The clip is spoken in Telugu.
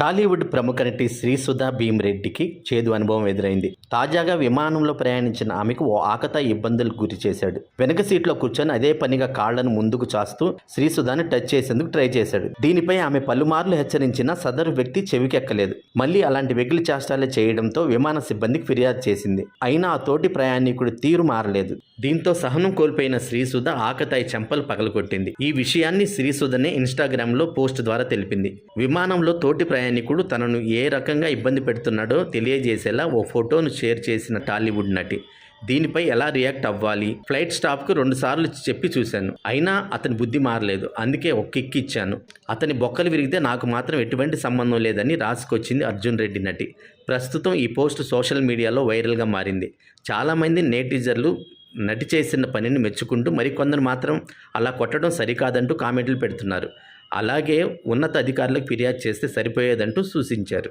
టాలీవుడ్ ప్రముఖ నటి శ్రీసుధా భీమరెడ్డికి చేదు అనుభవం ఎదురైంది. తాజాగా విమానంలో ప్రయాణించిన ఆమెకు ఓ ఆకతాయి ఇబ్బందులకు గురి చేశాడు. వెనక సీట్లో కూర్చొని అదే పనిగా కాళ్ళను ముందుకు చాస్తూ శ్రీసుధాని టచ్ చేసేందుకు ట్రై చేశాడు. దీనిపై ఆమె పలుమార్లు హెచ్చరించినా సదరు వ్యక్తి చెవికెక్కలేదు. మళ్ళీ అలాంటి వెగిలి చేష్టాలే చేయడంతో విమాన సిబ్బందికి ఫిర్యాదు చేసింది. అయినా ఆ తోటి ప్రయాణికుడు తీరు మారలేదు. దీంతో సహనం కోల్పోయిన శ్రీసుధ ఆకతాయి చెంపలు పగలగొట్టింది. ఈ విషయాన్ని శ్రీసుధనే ఇన్స్టాగ్రామ్లో పోస్ట్ ద్వారా తెలిపింది. విమానంలో తోటి ప్రయాణికుడు తనను ఏ రకంగా ఇబ్బంది పెడుతున్నాడో తెలియజేసేలా ఓ ఫోటోను షేర్ చేసిన టాలీవుడ్ నటి. దీనిపై ఎలా రియాక్ట్ అవ్వాలి? ఫ్లైట్ స్టాఫ్కు రెండుసార్లు చెప్పి చూశాను. అయినా అతని బుద్ధి మారలేదు. అందుకే ఒక కిక్ ఇచ్చాను. అతని బొక్కలు విరిగితే నాకు మాత్రం ఎటువంటి సంబంధం లేదని రాసుకొచ్చింది అర్జున్ రెడ్డి నటి. ప్రస్తుతం ఈ పోస్ట్ సోషల్ మీడియాలో వైరల్గా మారింది. చాలామంది నేటిజర్లు నటి చేసిన పనిని మెచ్చుకుంటూ మరికొందరు మాత్రం అలా కొట్టడం సరికాదంటూ కామెంట్లు పెడుతున్నారు. అలాగే ఉన్నత అధికారులకు ఫిర్యాదు చేస్తే సరిపోయేదంటూ సూచించారు.